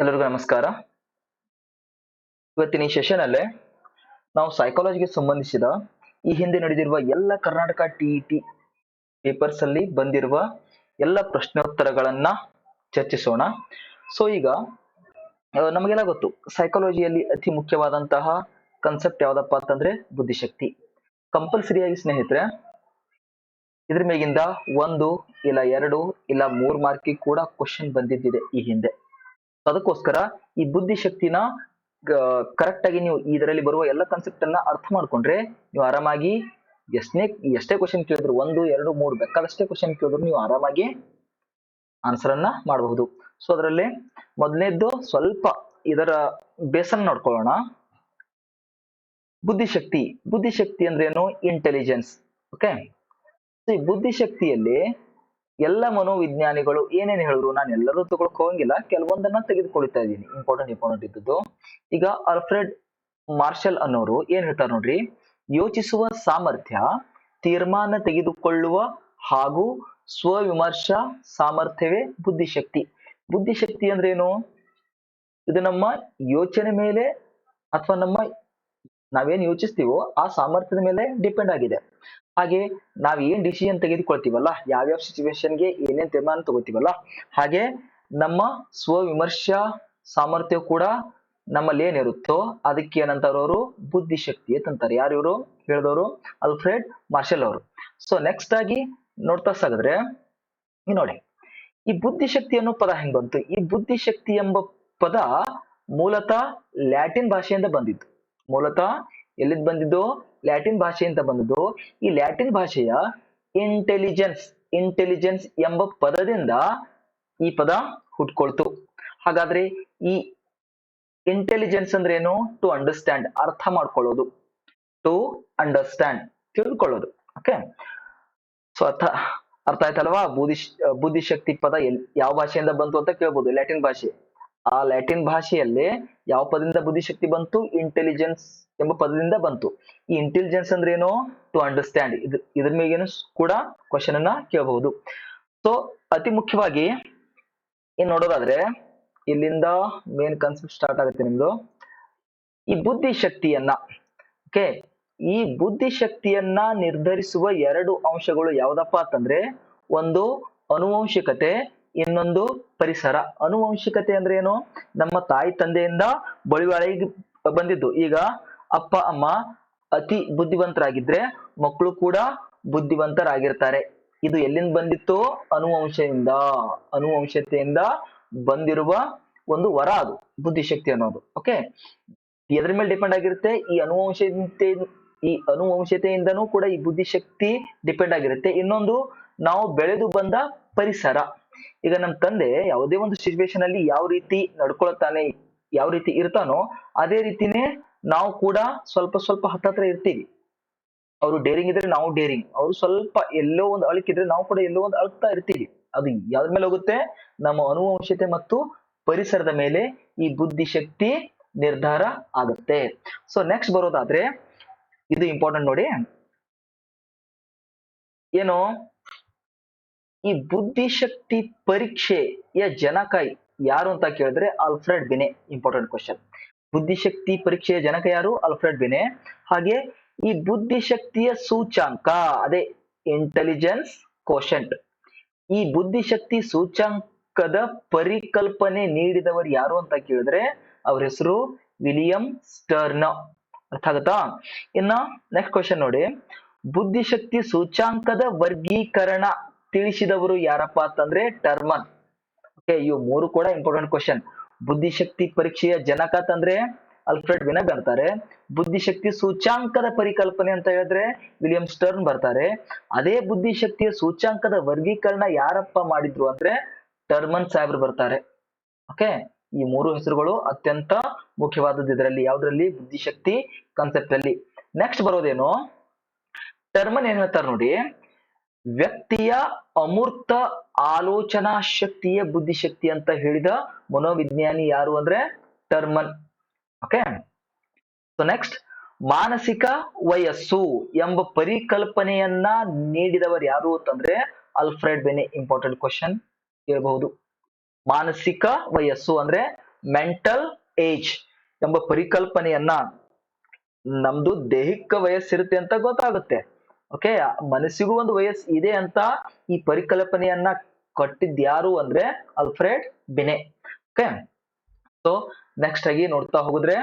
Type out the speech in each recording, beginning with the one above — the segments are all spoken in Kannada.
ಎಲ್ಲರಿಗೂ ನಮಸ್ಕಾರ. ಇವತ್ತಿನ ಈ ಸೆಷನ್ ಅಲ್ಲೇ ನಾವು ಸೈಕಾಲಜಿಗೆ ಸಂಬಂಧಿಸಿದ ಈ ಹಿಂದೆ ನಡೆದಿರುವ ಎಲ್ಲ ಕರ್ನಾಟಕ ಟಿಇಟಿ ಪೇಪರ್ಸ್ ಅಲ್ಲಿ ಬಂದಿರುವ ಎಲ್ಲ ಪ್ರಶ್ನೋತ್ತರಗಳನ್ನ ಚರ್ಚಿಸೋಣ. ಸೊ ಈಗ ನಮಗೆಲ್ಲ ಗೊತ್ತು ಸೈಕಾಲಜಿಯಲ್ಲಿ ಅತಿ ಮುಖ್ಯವಾದಂತಹ ಕನ್ಸೆಪ್ಟ್ ಯಾವ್ದಪ್ಪ ಅಂತಂದ್ರೆ ಬುದ್ಧಿಶಕ್ತಿ. ಕಂಪಲ್ಸರಿಯಾಗಿ ಸ್ನೇಹಿತರೆ, ಇದ್ರ ಮೇಗಿಂದ ಒಂದು ಇಲ್ಲ ಎರಡು ಇಲ್ಲ ಮೂರ್ ಮಾರ್ಕಿಗೆ ಕೂಡ ಕ್ವಶನ್ ಬಂದಿದ್ದಿದೆ ಈ ಹಿಂದೆ. ಅದಕ್ಕೋಸ್ಕರ ಈ ಬುದ್ಧಿಶಕ್ತಿನ ಕರೆಕ್ಟ್ ಆಗಿ ನೀವು ಇದರಲ್ಲಿ ಬರುವ ಎಲ್ಲ ಕಾನ್ಸೆಪ್ಟ್ ಅನ್ನ ಅರ್ಥ ಮಾಡ್ಕೊಂಡ್ರೆ ನೀವು ಆರಾಮಾಗಿ ಎಷ್ಟನೇ, ಎಷ್ಟೇ ಕ್ವಶನ್ ಕೇಳಿದ್ರು, ಒಂದು, ಎರಡು, ಮೂರು, ಬೇಕಾದಷ್ಟೇ ಕ್ವಶನ್ ಕೇಳಿದ್ರು ನೀವು ಆರಾಮಾಗಿ ಆನ್ಸರ್ ಅನ್ನ ಮಾಡಬಹುದು. ಸೊ ಅದರಲ್ಲಿ ಮೊದಲನೇದ್ದು ಸ್ವಲ್ಪ ಇದರ ಬೇಸನ್ ನೋಡ್ಕೊಳ್ಳೋಣ. ಬುದ್ಧಿಶಕ್ತಿ ಬುದ್ಧಿಶಕ್ತಿ ಅಂದ್ರೆ ಏನು? ಇಂಟೆಲಿಜೆನ್ಸ್ ಓಕೆ ಈ ಬುದ್ಧಿಶಕ್ತಿಯಲ್ಲಿ ಎಲ್ಲ ಮನೋವಿಜ್ಞಾನಿಗಳು ಏನೇನು ಹೇಳಿದ್ರು ನಾನು ಎಲ್ಲರೂ ತಗೊಳಕ್ ಹೋಗಂಗಿಲ್ಲ, ಕೆಲವೊಂದನ್ನ ತೆಗೆದುಕೊಳ್ತಾ ಇದ್ದೀನಿ. ಇಂಪಾರ್ಟೆಂಟ್ ಇಂಪಾರ್ಟೆಂಟ್ ಇದ್ದದ್ದು. ಈಗ ಅಲ್ಫ್ರೆಡ್ ಮಾರ್ಷಲ್ ಅನ್ನೋರು ಏನ್ ಹೇಳ್ತಾರೆ ನೋಡ್ರಿ? ಯೋಚಿಸುವ ಸಾಮರ್ಥ್ಯ, ತೀರ್ಮಾನ ತೆಗೆದುಕೊಳ್ಳುವ ಹಾಗೂ ಸ್ವವಿಮರ್ಶಾ ಸಾಮರ್ಥ್ಯವೇ ಬುದ್ಧಿಶಕ್ತಿ. ಬುದ್ಧಿಶಕ್ತಿ ಅಂದ್ರೆ ಏನು? ಇದು ನಮ್ಮ ಯೋಚನೆ ಮೇಲೆ ಅಥವಾ ನಮ್ಮ ನಾವೇನ್ ಯೋಚಿಸ್ತೀವೋ ಆ ಸಾಮರ್ಥ್ಯದ ಮೇಲೆ ಡಿಪೆಂಡ್ ಆಗಿದೆ. ಹಾಗೆ ನಾವ್ ಏನ್ ಡಿಸಿಷನ್ ತೆಗೆದುಕೊಳ್ತೀವಲ್ಲ, ಯಾವ್ಯಾವ ಸಿಚುವೇಶನ್ಗೆ ಏನೇನ್ ತೀರ್ಮಾನ ತಗೋತೀವಲ್ಲ, ಹಾಗೆ ನಮ್ಮ ಸ್ವವಿಮರ್ಶಾ ಸಾಮರ್ಥ್ಯ ಕೂಡ ನಮ್ಮಲ್ಲಿ ಏನಿರುತ್ತೋ ಅದಕ್ಕೆ ಏನಂತಾರ ಅವರು ಬುದ್ಧಿಶಕ್ತಿ ಅಂತಂತಾರೆ ಯಾರು ಇವರು? ಹೇಳಿದವರು ಅಲ್ಫ್ರೆಡ್ ಮಾರ್ಷಲ್ ಅವರು. ಸೊ ನೆಕ್ಸ್ಟ್ ಆಗಿ ನೋಡ್ತಾ ಸಾಗಿದ್ರೆ ನೋಡಿ. ಈ ಬುದ್ಧಿಶಕ್ತಿ ಅನ್ನೋ ಪದ ಹೆಂಗ್ ಬಂತು? ಈ ಬುದ್ಧಿಶಕ್ತಿ ಎಂಬ ಪದ ಮೂಲತಃ ಲ್ಯಾಟಿನ್ ಭಾಷೆಯಿಂದ ಬಂದಿತ್ತು. ಮೂಲತಃ ಎಲ್ಲಿದ್ ಬಂದಿದ್ದು? ಲ್ಯಾಟಿನ್ ಭಾಷೆಯಿಂದ ಬಂದದ್ದು. ಈ ಲ್ಯಾಟಿನ್ ಭಾಷೆಯ ಇಂಟೆಲಿಜೆನ್ಸ್ ಇಂಟೆಲಿಜೆನ್ಸ್ ಎಂಬ ಪದದಿಂದ ಈ ಪದ ಹುಟ್ಕೊಳ್ತು. ಹಾಗಾದ್ರೆ ಈ ಇಂಟೆಲಿಜೆನ್ಸ್ ಅಂದ್ರೆ ಏನು ಟು ಅಂಡರ್ಸ್ಟ್ಯಾಂಡ್ ಅರ್ಥ ಮಾಡ್ಕೊಳ್ಳೋದು. ಟು ಅಂಡರ್ಸ್ಟ್ಯಾಂಡ್ ತಿಳ್ಕೊಳ್ಳೋದು. ಓಕೆ ಸೊ ಅರ್ಥ ಅರ್ಥ ಆಯ್ತಲ್ವಾ? ಬುದ್ಧಿ ಬುದ್ಧಿಶಕ್ತಿ ಪದ ಎಲ್, ಯಾವ ಭಾಷೆಯಿಂದ ಬಂತು ಅಂತ ಕೇಳ್ಬೋದು. ಲ್ಯಾಟಿನ್ ಭಾಷೆ. ಆ ಲ್ಯಾಟಿನ್ ಭಾಷೆಯಲ್ಲಿ ಯಾವ ಪದದಿಂದ ಬುದ್ಧಿಶಕ್ತಿ ಬಂತು? ಇಂಟೆಲಿಜೆನ್ಸ್ ಎಂಬ ಪದದಿಂದ ಬಂತು. ಈ ಇಂಟೆಲಿಜೆನ್ಸ್ ಅಂದ್ರೆ ಏನು? ಟು ಅಂಡರ್ಸ್ಟ್ಯಾಂಡ್ ಇದ್ರ ಮೇಗೇನು ಕೂಡ ಕ್ವಶನ್ ಅನ್ನ ಕೇಳಬಹುದು. ಸೊ ಅತಿ ಮುಖ್ಯವಾಗಿ ಏನ್ ನೋಡೋದಾದ್ರೆ, ಇಲ್ಲಿಂದ ಮೇನ್ ಕನ್ಸೆಪ್ಟ್ ಸ್ಟಾರ್ಟ್ ಆಗುತ್ತೆ ನಿಮ್ದು. ಈ ಬುದ್ಧಿಶಕ್ತಿಯನ್ನ ಓಕೆ ಈ ಬುದ್ಧಿಶಕ್ತಿಯನ್ನ ನಿರ್ಧರಿಸುವ ಎರಡು ಅಂಶಗಳು ಯಾವ್ದಪ್ಪ ಅಂತಂದ್ರೆ, ಒಂದು ಅನುವಂಶಿಕತೆ ಇನ್ನೊಂದು ಪರಿಸರ. ಅನುವಂಶಿಕತೆ ಅಂದ್ರೆ ಏನು? ನಮ್ಮ ತಾಯಿ ತಂದೆಯಿಂದ ಬಳಿವಾಳಿಗೆ ಬಂದಿದ್ದು. ಈಗ ಅಪ್ಪ, ಅಮ್ಮ ಅತಿ ಬುದ್ಧಿವಂತರಾಗಿದ್ರೆ ಮಕ್ಕಳು ಕೂಡ ಬುದ್ಧಿವಂತರಾಗಿರ್ತಾರೆ. ಇದು ಎಲ್ಲಿಂದ ಬಂದಿತ್ತು? ಅನುವಂಶದಿಂದ ಅನುವಂಶತೆಯಿಂದ ಬಂದಿರುವ ಒಂದು ವರ ಅದು, ಬುದ್ಧಿಶಕ್ತಿ ಅನ್ನೋದು. ಓಕೆ ಎದ್ರ ಮೇಲೆ ಡಿಪೆಂಡ್ ಆಗಿರುತ್ತೆ? ಈ ಅನುವಂಶತೆ ಈ ಅನುವಂಶತೆಯಿಂದನೂ ಕೂಡ ಈ ಬುದ್ಧಿಶಕ್ತಿ ಡಿಪೆಂಡ್ ಆಗಿರುತ್ತೆ. ಇನ್ನೊಂದು, ನಾವು ಬೆಳೆದು ಬಂದ ಪರಿಸರ. ಈಗ ನಮ್ಮ ತಂದೆ ಯಾವುದೇ ಒಂದು ಸಿಚುವೇಶನ್ ಅಲ್ಲಿ ಯಾವ ರೀತಿ ನಡ್ಕೊಳ್ತಾನೆ, ಯಾವ ರೀತಿ ಇರ್ತಾನೋ ಅದೇ ರೀತಿನೇ ನಾವು ಕೂಡ ಸ್ವಲ್ಪ ಸ್ವಲ್ಪ ಹತ್ತತ್ರ ಇರ್ತೀವಿ. ಅವರು ಡೇರಿಂಗ್ ಇದ್ರೆ ನಾವು ಡೇರಿಂಗ್ ಅವರು ಸ್ವಲ್ಪ ಎಲ್ಲೋ ಒಂದು ಅಳಕಿದ್ರೆ ನಾವು ಕೂಡ ಎಲ್ಲೋ ಒಂದು ಅಳ್ತಾ ಇರ್ತೀವಿ. ಅದು ಯಾವ್ದ್ರ ಮೇಲೆ ಹೋಗುತ್ತೆ? ನಮ್ಮ ಅನುವಂಶತೆ ಮತ್ತು ಪರಿಸರದ ಮೇಲೆ ಈ ಬುದ್ಧಿಶಕ್ತಿ ನಿರ್ಧಾರ ಆಗುತ್ತೆ. ಸೊ ನೆಕ್ಸ್ಟ್ ಬರೋದಾದ್ರೆ ಇದು ಇಂಪಾರ್ಟೆಂಟ್ ನೋಡಿ. ಏನು? ಈ ಬುದ್ಧಿಶಕ್ತಿ ಪರೀಕ್ಷೆಯ ಜನಕ ಯಾರು ಅಂತ ಕೇಳಿದ್ರೆ ಅಲ್ಫ್ರೆಡ್ ಬಿನೆ ಇಂಪಾರ್ಟೆಂಟ್ ಕ್ವಶನ್ ಬುದ್ಧಿಶಕ್ತಿ ಪರೀಕ್ಷೆಯ ಜನಕ ಯಾರು? Alfred Binet. ಹಾಗೆ ಈ ಬುದ್ಧಿಶಕ್ತಿಯ ಸೂಚಾಂಕ ಅದೇ ಇಂಟೆಲಿಜೆನ್ಸ್ ಕೋಶಂಟ್ ಈ ಬುದ್ಧಿಶಕ್ತಿ ಸೂಚಾಂಕದ ಪರಿಕಲ್ಪನೆ ನೀಡಿದವರು ಯಾರು ಅಂತ ಕೇಳಿದ್ರೆ ಅವ್ರ ಹೆಸರು ವಿಲಿಯಂ ಸ್ಟರ್ನ್. ಅರ್ಥ ಆಗುತ್ತಾ? ಇನ್ನ ನೆಕ್ಸ್ಟ್ ಕ್ವಶನ್ ನೋಡಿ. ಬುದ್ಧಿಶಕ್ತಿ ಸೂಚಾಂಕದ ವರ್ಗೀಕರಣ ತಿಳಿಸಿದವರು ಯಾರಪ್ಪ ಅಂತಂದ್ರೆ ಟರ್ಮನ್. ಓಕೆ ಇವು ಮೂರು ಕೂಡ ಇಂಪಾರ್ಟೆಂಟ್ ಕ್ವಶನ್ ಬುದ್ಧಿಶಕ್ತಿ ಪರೀಕ್ಷೆಯ ಜನಕ ಅಂತಂದ್ರೆ ಅಲ್ಫ್ರೆಡ್ ವಿನ ಬರ್ತಾರೆ ಬುದ್ಧಿಶಕ್ತಿ ಸೂಚಾಂಕದ ಪರಿಕಲ್ಪನೆ ಅಂತ ಹೇಳಿದ್ರೆ ವಿಲಿಯಂ ಸ್ಟರ್ನ್ ಬರ್ತಾರೆ. ಅದೇ ಬುದ್ಧಿಶಕ್ತಿಯ ಸೂಚಾಂಕದ ವರ್ಗೀಕರಣ ಯಾರಪ್ಪ ಮಾಡಿದ್ರು ಅಂದ್ರೆ ಟರ್ಮನ್ ಸಾಹೇಬ್ರು ಬರ್ತಾರೆ. ಓಕೆ ಈ ಮೂರು ಹೆಸರುಗಳು ಅತ್ಯಂತ ಮುಖ್ಯವಾದದ್ದು ಇದರಲ್ಲಿ. ಯಾವ್ದ್ರಲ್ಲಿ? ಬುದ್ಧಿಶಕ್ತಿ ಕಾನ್ಸೆಪ್ಟ್ ಅಲ್ಲಿ. ನೆಕ್ಸ್ಟ್ ಬರೋದೇನು? ಟರ್ಮನ್ ಏನ್ ಹೇಳ್ತಾರೆ ನೋಡಿ. ವ್ಯಕ್ತಿಯ ಅಮೂರ್ತ ಆಲೋಚನಾ ಶಕ್ತಿಯ ಬುದ್ಧಿಶಕ್ತಿ ಅಂತ ಹೇಳಿದ ಮನೋವಿಜ್ಞಾನಿ ಯಾರು ಅಂದ್ರೆ ಟರ್ಮನ್. ಓಕೆ ಸೊ ನೆಕ್ಸ್ಟ್ ಮಾನಸಿಕ ವಯಸ್ಸು ಎಂಬ ಪರಿಕಲ್ಪನೆಯನ್ನ ನೀಡಿದವರು ಯಾರು ಅಂತಂದ್ರೆ ಅಲ್ಫ್ರೆಡ್ ಬೆನೆ ಇಂಪಾರ್ಟೆಂಟ್ ಕ್ವಶನ್ ಕೇಳಬಹುದು. ಮಾನಸಿಕ ವಯಸ್ಸು ಅಂದ್ರೆ ಮೆಂಟಲ್ ಏಜ್ ಎಂಬ ಪರಿಕಲ್ಪನೆಯನ್ನ. ನಮ್ದು ದೈಹಿಕ ವಯಸ್ಸಿರುತ್ತೆ ಅಂತ ಗೊತ್ತಾಗುತ್ತೆ. ಓಕೆ ಮನಸ್ಸಿಗೂ ಒಂದು ವಯಸ್ಸು ಇದೆ ಅಂತ ಈ ಪರಿಕಲ್ಪನೆಯನ್ನ ಕಟ್ಟಿದ್ ಯಾರು ಅಂದ್ರೆ Alfred Binet. Okay so next ಆಗಿ ನೋಡ್ತಾ ಹೋಗಿದ್ರೆ,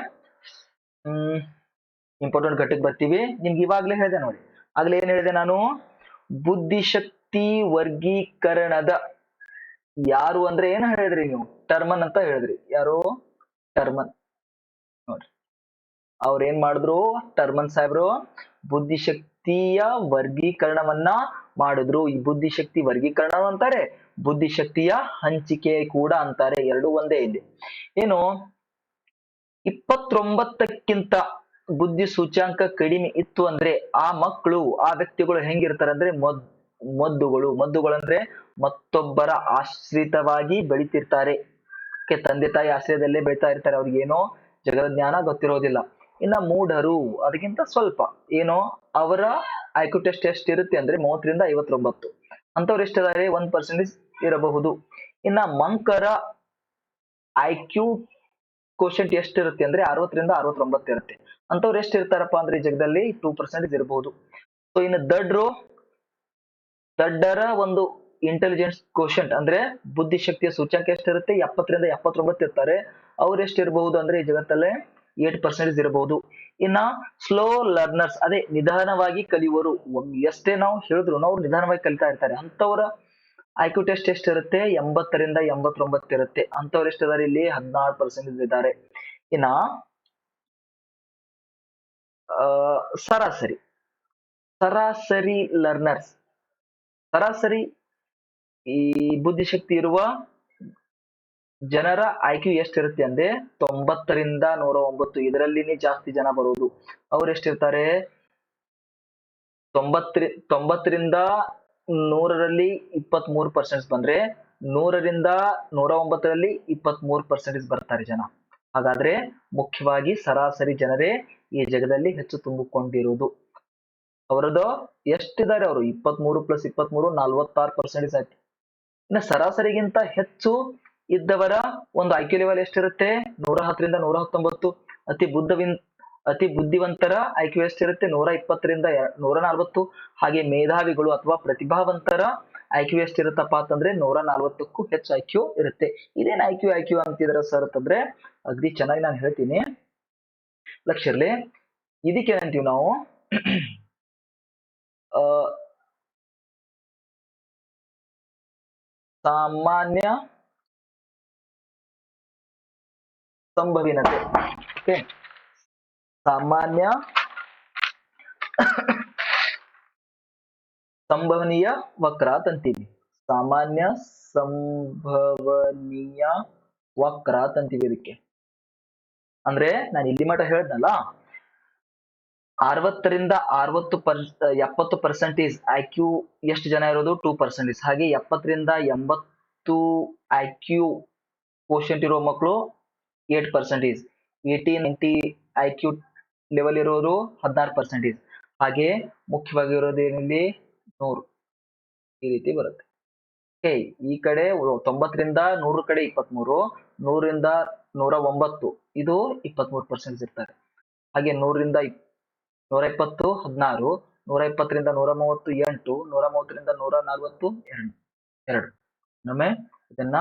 ಹ್ಮ್ ಇಂಪಾರ್ಟೆಂಟ್ ಘಟ್ಟಕ್ಕೆ ಬರ್ತೀವಿ. ನಿಮ್ಗೆ ಇವಾಗ್ಲೇ ಹೇಳಿದೆ ನೋಡಿ. ಆಗ್ಲೇ ಏನ್ ಹೇಳಿದೆ ನಾನು? ಬುದ್ಧಿಶಕ್ತಿ ವರ್ಗೀಕರಣದ ಯಾರು ಅಂದ್ರೆ ಏನ್ ಹೇಳಿದ್ರಿ ನೀವು? ಟರ್ಮನ್ ಅಂತ ಹೇಳಿದ್ರಿ. ಯಾರು? ಟರ್ಮನ್. ನೋಡ್ರಿ ಅವ್ರ ಏನ್ ಮಾಡಿದ್ರು? ಟರ್ಮನ್ ಸಾಹೇಬ್ರು ಬುದ್ಧಿಶಕ್ತಿಯ ವರ್ಗೀಕರಣವನ್ನ ಮಾಡಿದ್ರು. ಈ ಬುದ್ಧಿಶಕ್ತಿ ವರ್ಗೀಕರಣ ಅಂತಾರೆ, ಬುದ್ಧಿಶಕ್ತಿಯ ಹಂಚಿಕೆ ಕೂಡ ಅಂತಾರೆ. ಎರಡು ಒಂದೇ ಇದೆ ಏನು? ಇಪ್ಪತ್ತೊಂಬತ್ತಕ್ಕಿಂತ ಬುದ್ಧಿ ಸೂಚ್ಯಾಂಕ ಕಡಿಮೆ ಇತ್ತು ಅಂದ್ರೆ ಆ ಮಕ್ಕಳು, ಆ ವ್ಯಕ್ತಿಗಳು ಹೆಂಗಿರ್ತಾರೆ ಅಂದ್ರೆ ಮದ್, ಮದ್ದುಗಳು. ಮದ್ದುಗಳು ಅಂದ್ರೆ ಮತ್ತೊಬ್ಬರ ಆಶ್ರಿತವಾಗಿ ಬೆಳಿತಿರ್ತಾರೆ. ತಂದೆ ತಾಯಿ ಆಶ್ರಯದಲ್ಲೇ ಬೆಳಿತಾ ಇರ್ತಾರೆ. ಅವ್ರಿಗೆ ಏನೋ ಜಗದ ಜ್ಞಾನ ಗೊತ್ತಿರೋದಿಲ್ಲ. ಇನ್ನ ಮೂಢರು. ಅದಕ್ಕಿಂತ ಸ್ವಲ್ಪ. ಏನೋ ಅವರ ಐಕ್ಯೂ ಟೆಸ್ಟ್ ಎಷ್ಟು ಇರುತ್ತೆ ಅಂದ್ರೆ ಮೂವತ್ತರಿಂದ ಐವತ್ತೊಂಬತ್ತು. ಅಂತವ್ರು ಎಷ್ಟಿದ್ದಾರೆ? ಒಂದ್ ಪರ್ಸೆಂಟೇಜ್ ಇರಬಹುದು. ಇನ್ನ ಮಂಕರ ಐಕ್ಯೂ ಕೋಶೆಂಟ್ ಎಷ್ಟಿರುತ್ತೆ ಅಂದ್ರೆ ಅರವತ್ತರಿಂದ ಅರವತ್ತೊಂಬತ್ತು ಇರುತ್ತೆ. ಅಂತವ್ರು ಎಷ್ಟು ಇರ್ತಾರಪ್ಪ ಅಂದ್ರೆ ಈ ಜಗದಲ್ಲಿ? ಟೂ ಪರ್ಸೆಂಟೇಜ್ ಇರಬಹುದು ಸೊ ಇನ್ನು ದಡ್ರು ದಡ್ಡರ ಒಂದು ಇಂಟೆಲಿಜೆನ್ಸ್ ಕೋಶೆಂಟ್ ಅಂದ್ರೆ ಬುದ್ಧಿಶಕ್ತಿಯ ಸೂಚ್ಯಂಕ ಎಷ್ಟಿರುತ್ತೆ ಎಪ್ಪತ್ತರಿಂದ ಎಪ್ಪತ್ತೊಂಬತ್ತು ಇರ್ತಾರೆ. ಅವ್ರು ಎಷ್ಟಿರಬಹುದು ಅಂದ್ರೆ ಈ ಜಗತ್ತಲ್ಲೇ ಏಟ್ ಪರ್ಸೆಂಟೇಜ್ ಇರಬಹುದು ಇನ್ನ ಸ್ಲೋ ಲರ್ನರ್ಸ್ ಅದೇ ನಿಧಾನವಾಗಿ ಕಲಿಯುವರು ಎಷ್ಟೇ ನಾವು ಹೇಳಿದ್ರು ಅವ್ರು ನಿಧಾನವಾಗಿ ಕಲಿತಾ ಇರ್ತಾರೆ. ಅಂತವರ ಐಕ್ಯೂ ಟೆಸ್ಟ್ ಎಷ್ಟಿರುತ್ತೆ ಎಂಬತ್ತರಿಂದ ಎಂಬತ್ತೊಂಬತ್ತು ಇರುತ್ತೆ. ಅಂತವ್ರು ಎಷ್ಟಿದ್ದಾರೆ ಇಲ್ಲಿ ಹದಿನಾರು ಪರ್ಸೆಂಟೇಜ್ ಇದ್ದಾರೆ. ಇನ್ನ ಸರಾಸರಿ ಸರಾಸರಿ ಲರ್ನರ್ಸ್ ಸರಾಸರಿ ಈ ಬುದ್ಧಿಶಕ್ತಿ ಇರುವ ಜನರ ಆಯ್ಕೆ ಎಷ್ಟಿರುತ್ತೆ ಅಂದ್ರೆ ತೊಂಬತ್ತರಿಂದ ನೂರ ಒಂಬತ್ತು ಇದರಲ್ಲಿನೇ ಜಾಸ್ತಿ ಜನ ಬರುವುದು ಅವ್ರು ಎಷ್ಟಿರ್ತಾರೆ? ತೊಂಬತ್ತರಿ ತೊಂಬತ್ತರಿಂದ ನೂರರಲ್ಲಿ ಇಪ್ಪತ್ತ್ ಮೂರು ಪರ್ಸೆಂಟ್ ಬಂದ್ರೆ ನೂರರಿಂದ ನೂರ ಒಂಬತ್ತರಲ್ಲಿ ಇಪ್ಪತ್ತ್ ಮೂರು ಪರ್ಸೆಂಟೇಜ್ ಬರ್ತಾರೆ ಜನ. ಹಾಗಾದ್ರೆ ಮುಖ್ಯವಾಗಿ ಸರಾಸರಿ ಜನರೇ ಈ ಜಗದಲ್ಲಿ ಹೆಚ್ಚು ತುಂಬಿಕೊಂಡಿರುವುದು ಅವರದ್ದು ಎಷ್ಟಿದ್ದಾರೆ ಅವರು? ಇಪ್ಪತ್ತ್ ಮೂರು ಪ್ಲಸ್ ಇಪ್ಪತ್ತ್ ಮೂರು ನಲ್ವತ್ತಾರು ಪರ್ಸೆಂಟೇಜ್ ಆಯ್ತು. ಇನ್ನು ಸರಾಸರಿಗಿಂತ ಹೆಚ್ಚು ಇದ್ದವರ ಒಂದು ಐಕ್ಯೂ ಲೆವೆಲ್ ಎಷ್ಟಿರುತ್ತೆ? ನೂರ ಹತ್ತರಿಂದ ನೂರ ಹತ್ತೊಂಬತ್ತು. ಅತಿ ಬುದ್ಧವಿನ್, ಅತಿ ಬುದ್ಧಿವಂತರ ಐಕ್ಯೂ ಎಷ್ಟಿರುತ್ತೆ? ನೂರ ಇಪ್ಪತ್ತರಿಂದ ನೂರ ನಲ್ವತ್ತು. ಹಾಗೆ ಮೇಧಾವಿಗಳು ಅಥವಾ ಪ್ರತಿಭಾವಂತರ ಐಕ್ಯೂ ಎಷ್ಟಿರುತ್ತಪ್ಪ ಅಂತಂದ್ರೆ ನೂರ ನಲ್ವತ್ತಕ್ಕೂ ಹೆಚ್ಚು ಐಕ್ಯೂ ಇರುತ್ತೆ. ಇದೇನ್ ಐಕ್ಯೂ ಐಕ್ಯೂ ಅಂತಿದ್ರ ಸರ್ ಅಂತಂದ್ರೆ, ಅಗ್ದಿ ಚೆನ್ನಾಗಿ ನಾನು ಹೇಳ್ತೀನಿ. ಲಕ್ಷರ್ಲಿ, ಇದಕ್ಕೆ ಏನಂತೀವಿ ನಾವು? ಸಾಮಾನ್ಯ ಸಂಭವಿನತೆ. ಓಕೆ ಸಾಮಾನ್ಯ ಸಂಭವನೀಯ ವಕ್ರ ತಂತೀವಿ ಸಾಮಾನ್ಯ ಸಂಭವನೀಯ ವಕ್ರ ತಂತೀವಿ ಇದಕ್ಕೆ. ಅಂದ್ರೆ ನಾನು ಇಲ್ಲಿ ಮಠ ಹೇಳ್ದಲ್ಲ, ಅರವತ್ತರಿಂದ ಅರವತ್ತು ಪರ್, ಎಪ್ಪತ್ತು ಪರ್ಸೆಂಟೇಜ್ ಐ ಕ್ಯೂ ಎಷ್ಟು ಜನ ಇರೋದು? ಟೂ ಪರ್ಸೆಂಟೇಜ್ ಹಾಗೆ ಎಪ್ಪತ್ತರಿಂದ ಎಂಬತ್ತು ಐ ಕ್ಯೂ ಕೋಶೆಂಟ್ ಇರೋ ಮಕ್ಕಳು eight percentage eighty ninety I Q level ಇರೋರು ಹದಿನಾರು ಪರ್ಸೆಂಟೇಜ್ ಹಾಗೆ ಮುಖ್ಯವಾಗಿ ಇರೋದು ಏನಿಲ್ಲಿ ನೂರು. ಈ ರೀತಿ ಬರುತ್ತೆ. ಓಕೆ ಈ ಕಡೆ ತೊಂಬತ್ತರಿಂದ ನೂರು ಕಡೆ ಇಪ್ಪತ್ಮೂರು, ನೂರಿಂದ ನೂರ ಒಂಬತ್ತು, ಇದು ಇಪ್ಪತ್ಮೂರು ಪರ್ಸೆಂಟ್ ಇರ್ತಾರೆ ಹಾಗೆ ನೂರಿಂದ ನೂರ ಇಪ್ಪತ್ತು, ಹದಿನಾರು, ನೂರ ಇಪ್ಪತ್ತರಿಂದ ನೂರ ಮೂವತ್ತು, ಎಂಟು, ನೂರ ಮೂವತ್ತರಿಂದ ನೂರ ನಲ್ವತ್ತು, ಎರಡು ಎರಡು. ಇನ್ನೊಮ್ಮೆ ಇದನ್ನ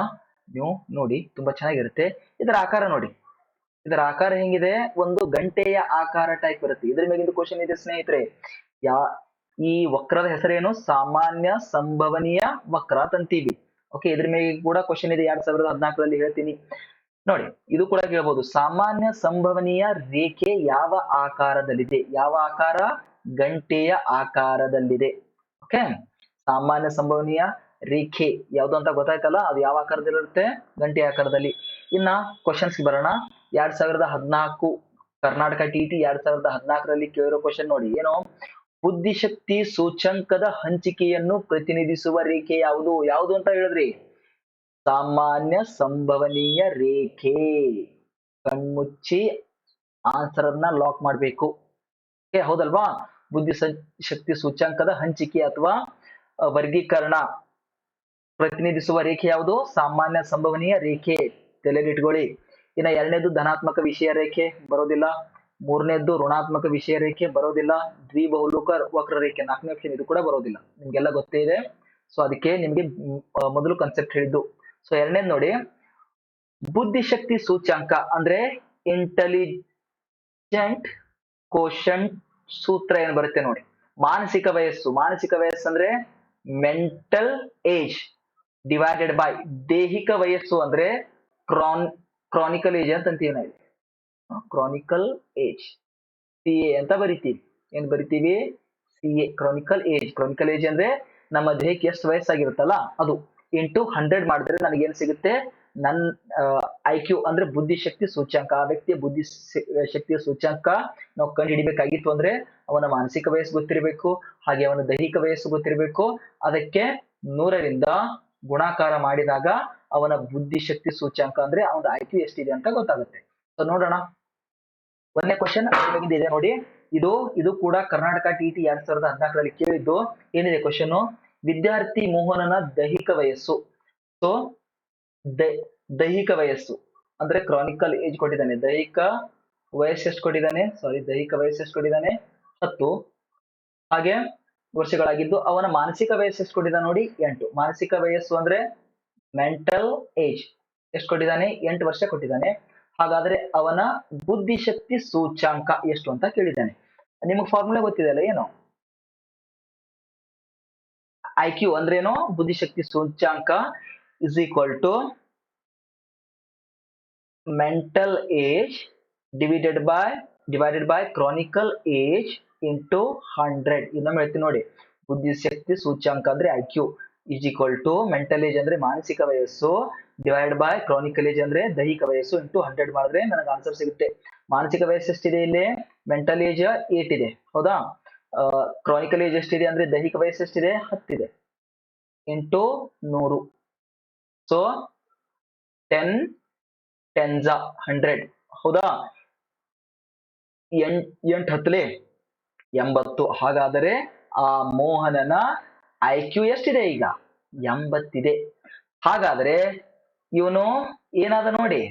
ನೀವು ನೋಡಿ, ತುಂಬಾ ಚೆನ್ನಾಗಿರುತ್ತೆ. ಇದರ ಆಕಾರ ನೋಡಿ. ಇದರ ಆಕಾರ ಹೆಂಗಿದೆ? ಒಂದು ಗಂಟೆಯ ಆಕಾರ ಟೈಪ್ ಇರುತ್ತೆ. ಇದ್ರ ಮೇಲಿಂದ ಕ್ವಶನ್ ಇದೆ ಸ್ನೇಹಿತರೆ. ಯಾ, ಈ ವಕ್ರದ ಹೆಸರೇನು? ಸಾಮಾನ್ಯ ಸಂಭವನೀಯ ವಕ್ರ ತಂತೀವಿ ಓಕೆ ಇದ್ರ ಮೇಲೆ ಕೂಡ ಕ್ವಶನ್ ಇದೆ. ಎರಡ್ ಸಾವಿರದ ಹದಿನಾಲ್ಕರಲ್ಲಿ ಹೇಳ್ತೀನಿ. ನೋಡಿ, ಇದು ಕೂಡ ಕೇಳಬಹುದು ಸಾಮಾನ್ಯ ಸಂಭವನೀಯ ರೇಖೆ ಯಾವ ಆಕಾರದಲ್ಲಿದೆ? ಯಾವ ಆಕಾರ? ಗಂಟೆಯ ಆಕಾರದಲ್ಲಿದೆ. ಓಕೆ ಸಾಮಾನ್ಯ ಸಂಭವನೀಯ ರೇಖೆ ಯಾವ್ದು ಅಂತ ಗೊತ್ತಾಯ್ತಲ್ಲ? ಅದು ಯಾವ ಆಕಾರದಲ್ಲಿರುತ್ತೆ ಗಂಟೆ ಆಕಾರದಲ್ಲಿ. ಇನ್ನ ಕ್ವಶನ್ಸ್ ಬರೋಣ. ಎರಡ್ ಸಾವಿರದ ಹದಿನಾಲ್ಕು ಕರ್ನಾಟಕ ಟಿ ಟಿ ಎರಡ್ ಸಾವಿರದ ಹದಿನಾಲ್ಕರಲ್ಲಿ ಕೇಳಿರೋ ಕ್ವಶನ್ ನೋಡಿ. ಏನು? ಬುದ್ಧಿಶಕ್ತಿ ಸೂಚ್ಯಂಕದ ಹಂಚಿಕೆಯನ್ನು ಪ್ರತಿನಿಧಿಸುವ ರೇಖೆ ಯಾವುದು? ಯಾವುದು ಅಂತ ಹೇಳಿದ್ರಿ? ಸಾಮಾನ್ಯ ಸಂಭವನೀಯ ರೇಖೆ. ಕಣ್ಮುಚ್ಚಿ ಆನ್ಸರ್ ಅನ್ನ ಲಾಕ್ ಮಾಡಬೇಕು. ಹೌದಲ್ವಾ? ಬುದ್ಧಿ ಶಕ್ತಿ ಸೂಚ್ಯಂಕದ ಹಂಚಿಕೆ ಅಥವಾ ವರ್ಗೀಕರಣ. ಪ್ರತಿನಿಧಿಸುವ ರೇಖೆ ಯಾವುದು? ಸಾಮಾನ್ಯ ಸಂಭವನೀಯ ರೇಖೆ. ತಲೆಲಿಟ್ಕೊಳ್ಳಿ ಇನ್ನ ಎರಡನೇದು ಧನಾತ್ಮಕ ವಿಷಯ ರೇಖೆ, ಬರೋದಿಲ್ಲ. ಮೂರನೇದ್ದು ಋಣಾತ್ಮಕ ವಿಷಯ ರೇಖೆ, ಬರೋದಿಲ್ಲ. ದ್ವಿಬಹುಲುಕರ ವಕ್ರ ರೇಖೆ, ನಾಲ್ಕನೇ ಆಪ್ಷನ್ ಇದು ಕೂಡ ಬರೋದಿಲ್ಲ. ನಿಮ್ಗೆಲ್ಲ ಗೊತ್ತೇ ಇದೆ. ಸೊ ಅದಕ್ಕೆ ನಿಮ್ಗೆ ಮೊದಲು ಕನ್ಸೆಪ್ಟ್ ಹೇಳಿದ್ದು. ಸೊ ಎರಡನೇದು ನೋಡಿ. ಬುದ್ಧಿಶಕ್ತಿ ಸೂಚ್ಯಾಂಕ ಅಂದ್ರೆ ಇಂಟೆಲಿಜೆಂಟ್ ಕೋಶನ್ ಸೂತ್ರ ಏನ್ ಬರುತ್ತೆ ನೋಡಿ. ಮಾನಸಿಕ ವಯಸ್ಸು. ಮಾನಸಿಕ ವಯಸ್ಸು ಅಂದ್ರೆ ಮೆಂಟಲ್ ಏಜ್ ಡಿವೈಡೆಡ್ ಬೈ ದೇಹಿಕ ವಯಸ್ಸು ಅಂದ್ರೆ ಕ್ರಾನ್ ಕ್ರಾನಿಕಲ್ ಏಜ್ ಅಂತ ಅಂತೀವಿ ನಾವು ಕ್ರಾನಿಕಲ್ ಏಜ್ ಸಿ ಎ ಅಂತ ಬರಿತೀವಿ. ಏನ್ ಬರಿತೀವಿ? C A chronicle age chronicle age ಅಂದ್ರೆ ನಮ್ಮ ದೇಹಕ್ಕೆ ಎಷ್ಟು ವಯಸ್ಸಾಗಿರುತ್ತಲ್ಲ, ಅದು ಇಂಟು ಹಂಡ್ರೆಡ್ ಮಾಡಿದ್ರೆ ನನಗೇನು ಸಿಗುತ್ತೆ? ನನ್ನ ಐ ಕ್ಯೂ ಅಂದ್ರೆ ಬುದ್ಧಿಶಕ್ತಿ ಸೂಚ್ಯಂಕ. ಆ ವ್ಯಕ್ತಿಯ ಬುದ್ಧಿ ಶಕ್ತಿಯ ಸೂಚ್ಯಂಕ ನಾವು ಕಂಡು ಹಿಡಿಬೇಕಾಗಿತ್ತು ಅಂದ್ರೆ ಅವನ ಮಾನಸಿಕ ವಯಸ್ಸು ಗೊತ್ತಿರಬೇಕು, ಹಾಗೆ ಅವನ ದೈಹಿಕ ವಯಸ್ಸು ಗೊತ್ತಿರಬೇಕು. ಅದಕ್ಕೆ ನೂರರಿಂದ ಗುಣಾಕಾರ ಮಾಡಿದಾಗ ಅವನ ಬುದ್ಧಿಶಕ್ತಿ ಸೂಚ್ಯಾಂಕ ಅಂದ್ರೆ ಅವನ ಐ ಕ್ಯೂ ಎಷ್ಟಿದೆ ಅಂತ ಗೊತ್ತಾಗುತ್ತೆ. ಸೊ ನೋಡೋಣ. ಒಂದನೇ ಕ್ವಶನ್ ಇದೆ ನೋಡಿ. ಇದು ಇದು ಕೂಡ ಕರ್ನಾಟಕ ಟಿ ಟಿ ಎರಡ್ ಸಾವಿರದ ಹದಿನಾಲ್ಕರಲ್ಲಿ ಕೇಳಿದ್ದು. ಏನಿದೆ ಕ್ವಶನ್ ವಿದ್ಯಾರ್ಥಿ ಮೋಹನನ ದೈಹಿಕ ವಯಸ್ಸು. ಸೊ ದೈಹಿಕ ವಯಸ್ಸು. ಅಂದ್ರೆ ಕ್ರಾನಿಕಲ್ ಏಜ್ ಕೊಟ್ಟಿದ್ದಾನೆ. ದೈಹಿಕ ವಯಸ್ಸು ಎಷ್ಟು ಕೊಟ್ಟಿದ್ದಾನೆ? ಸಾರಿ ದೈಹಿಕ ವಯಸ್ಸು ಎಷ್ಟು ಕೊಟ್ಟಿದ್ದಾನೆ? ಹತ್ತು. ಹಾಗೆ ವರ್ಷಗಳಾಗಿದ್ದು ಅವನ ಮಾನಸಿಕ ವಯಸ್ಸು ಎಷ್ಟು ಕೊಟ್ಟಿದ್ದಾನೆ ನೋಡಿ, ಎಂಟು. ಮಾನಸಿಕ ವಯಸ್ಸು ಅಂದ್ರೆ ಮೆಂಟಲ್ ಏಜ್ ಎಷ್ಟು ಕೊಟ್ಟಿದ್ದಾನೆ? ಎಂಟು ವರ್ಷ ಕೊಟ್ಟಿದ್ದಾನೆ. ಹಾಗಾದ್ರೆ ಅವನ ಬುದ್ಧಿಶಕ್ತಿ ಸೂಚ್ಯಾಂಕ ಎಷ್ಟು ಅಂತ ಕೇಳಿದ್ದಾನೆ. ನಿಮಗೆ ಫಾರ್ಮುಲಾ ಗೊತ್ತಿದೆ ಅಲ್ಲ ಏನು? ಐ ಕ್ಯೂ ಅಂದ್ರೇನು? ಬುದ್ಧಿಶಕ್ತಿ ಸೂಚ್ಯಾಂಕ is equal to mental age divided by divided by chronicle age into hundred ಇನ್ನೊಮ್ಮೆ ಹೇಳ್ತೀನಿ ನೋಡಿ. ಬುದ್ಧಿಶಕ್ತಿ ಸೂಚ್ಯಾಂಕ ಅಂದ್ರೆ I Q is equal to mental age ಅಂದ್ರೆ ಮಾನಸಿಕ ವಯಸ್ಸು ಡಿವೈಡ್ ಬೈ ಕ್ರಾನಿಕಲ್ ಏಜ್ ಅಂದ್ರೆ ದೈಹಿಕ ವಯಸ್ಸು ಇಂಟು ಹಂಡ್ರೆಡ್ ಮಾಡಿದ್ರೆ ನನಗೆ ಆನ್ಸರ್ ಸಿಗುತ್ತೆ. ಮಾನಸಿಕ ವಯಸ್ಸು ಎಷ್ಟಿದೆ ಇಲ್ಲಿ? ಮೆಂಟಲ್ ಏಜ್ ಏಟ್ ಇದೆ. ಹೌದಾ? ಕ್ರಾನಿಕಲ್ ಏಜ್ ಎಷ್ಟಿದೆ ಅಂದ್ರೆ ದೈಹಿಕ ವಯಸ್ಸು ಎಷ್ಟಿದೆ? ಹತ್ತಿದೆ. ಇಂಟು ನೂರು. ಸೊ ಟೆನ್ ಟೆನ್ಸ ಹಂಡ್ರೆಡ್ ಹೌದಾ? ಎಂಟ್ ಎಂಟ್ ಹತ್ತಲೆ ಎಂಬತ್ತು. ಹಾಗಾದರೆ ಆ ಮೋಹನನ ಐ ಕ್ಯೂ ಎಷ್ಟಿದೆ ಈಗ? ಎಂಬತ್ತಿದೆ. ಹಾಗಾದ್ರೆ ಇವನು ಏನಾದ ನೋಡಿ?